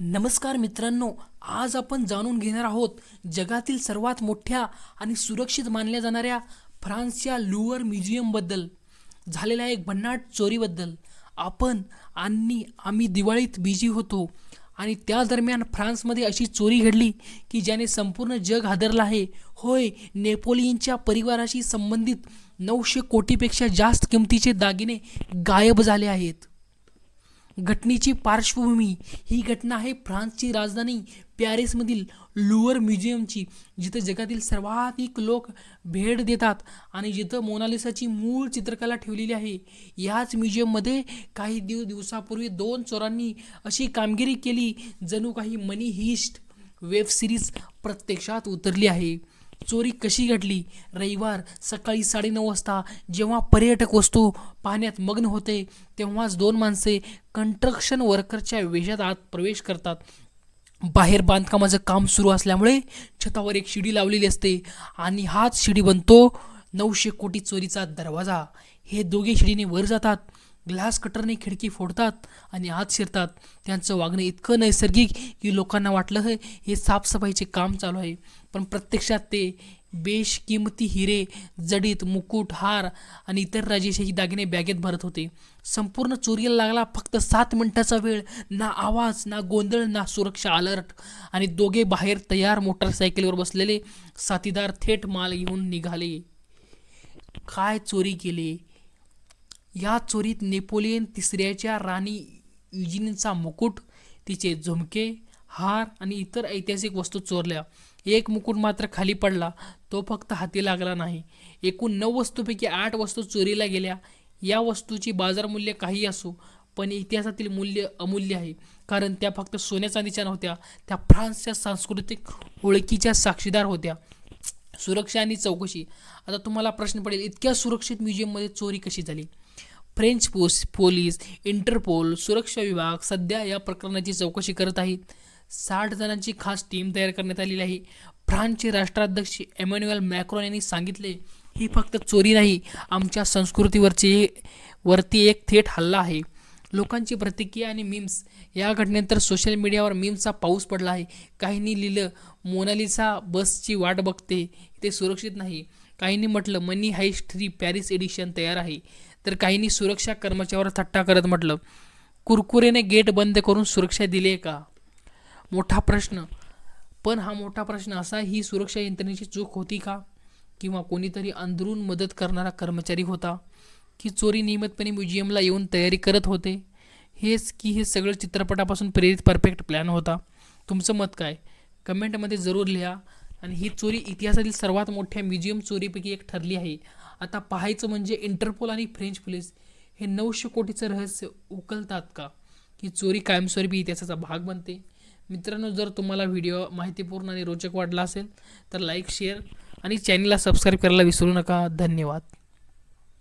नमस्कार मित्रांनो आज आपण जाणून घेणार आहोत जगातील सर्वात मोठ्या आणि सुरक्षित मानल्या जाणाऱ्या फ्रान्सच्या लुअर म्युझियमबद्दल झालेल्या एक भन्नाट चोरीबद्दल. आपण आणि आम्ही दिवाळीत बिझी होतो आणि त्या दरम्यान फ्रान्समध्ये अशी चोरी घडली की ज्याने संपूर्ण जग हादरलं आहे. होय नेपोलियनच्या परिवाराशी संबंधित नऊशे कोटीपेक्षा जास्त किमतीचे दागिने गायब झाले आहेत. घटनेची पार्श्वभूमी. ही घटना आहे फ्रान्सची राजधानी पॅरिसमधील लुअर म्युझियमची जिथं जगातील सर्वाधिक लोक भेट देतात आणि जिथं मोनालिसाची मूळ चित्रकला ठेवलेली आहे. याच म्युझियममध्ये काही दिव दिवसापूर्वी दोन चोरांनी अशी कामगिरी केली जणू काही मनी हिस्ट वेब सिरीज प्रत्यक्षात उतरली आहे. चोरी कशी घडली? रविवार सकाळी साडेनऊ वाजता जेव्हा पर्यटक वस्तू पाहण्यात मग्न होते तेव्हाच दोन माणसे कंस्ट्रक्शन वर्करच्या वेशात आत प्रवेश करतात. बाहेर बांधकामाचं काम सुरू असल्यामुळे छतावर एक शिडी लावलेली असते आणि हाच शिडी बनतो नऊशे कोटी चोरीचा दरवाजा. हे दोघे शिडीने वर जातात. ग्लास कटरने खिडकी फोडतात आणि आत शिरतात. त्यांचं वागणं इतकं नैसर्गिक की लोकांना वाटलं हे हे साफसफाईचे काम चालू आहे. पण प्रत्यक्षात ते बेशकिमती हिरे जडीत मुकुट हार आणि इतर राजेशाही दागिने बॅगेत भरत होते. संपूर्ण चोरीला लागला फक्त सात मिनिटाचा वेळ. ना आवाज ना गोंधळ ना सुरक्षा अलर्ट. आणि दोघे बाहेर तयार मोटरसायकलवर बसलेले साथीदार थेट माल घेऊन निघाले. काय चोरी केली? या चोरीत नेपोलियन तिसऱ्याच्या राणी युजिनचा मुकुट तिचे झुमके हार आणि इतर ऐतिहासिक वस्तू चोरल्या. एक मुकुट मात्र खाली पडला. तो फक्त हाती लागला नाही. एकूण नऊ वस्तूपैकी आठ वस्तू चोरीला गेल्या. या वस्तूची बाजारमूल्य काही असो पण इतिहासातील मूल्य अमूल्य आहे. कारण त्या फक्त सोन्या चांदीच्या नव्हत्या त्या फ्रान्सच्या सांस्कृतिक ओळखीच्या साक्षीदार होत्या. सुरक्षा आणि चौकशी. आता तुम्हाला प्रश्न पडेल इतक्या सुरक्षित म्युझियममध्ये चोरी कशी झाली? फ्रेंच पोस पोलीस इंटरपोल सुरक्षा विभाग सध्या या प्रकरणाची चौकशी करत आहेत. साठ जणांची खास टीम तयार करण्यात आलेली आहे. फ्रान्सचे राष्ट्राध्यक्ष एमॅन्युअल मॅक्रॉन यांनी सांगितले ही फक्त चोरी नाही आमच्या संस्कृतीवरची वरती एक थेट हल्ला आहे. लोकांची प्रतिक्रिया आणि मीम्स या घटनेनंतर सोशल मीडियावर मीम्सचा पाऊस पडला आहे. काहींनी लिहिलं मोनालिसा बसची वाट बघते ते सुरक्षित नाही. काहींनी म्हटलं money heist three Paris edition तयार आहे. तर काहींनी सुरक्षा कर्मचाऱ्यावर थट्टा करत म्हटलं कुरकुरेने गेट बंद करून सुरक्षा दिली आहे का? मोठा प्रश्न. पण हा मोठा प्रश्न असा ही सुरक्षा यंत्रणेची चूक होती का? किंवा कोणीतरी अंदरून मदत करणारा कर्मचारी होता की चोरी नियमितपणे म्युझियमला येऊन तयारी करत होते? हेच की हे सगळं चित्रपटापासून प्रेरित परफेक्ट प्लॅन होता. तुमचं मत काय? कमेंटमध्ये जरूर लिहा. आणि ही चोरी इतिहासातील सर्वात मोठ्या म्युझियम चोरीपैकी एक ठरली आहे. आता पाहायचं म्हणजे इंटरपोल आणि फ्रेंच पोलीस हे नऊशे कोटीचं रहस्य उकलतात का? की चोरी कायमस्वरूपी इतिहासाचा भाग बनते. मित्रांनो जर तुम्हाला व्हिडिओ माहितीपूर्ण आणि रोचक वाटला असेल तर लाईक शेअर आणि चॅनलला सबस्क्राईब करायला विसरू नका. धन्यवाद.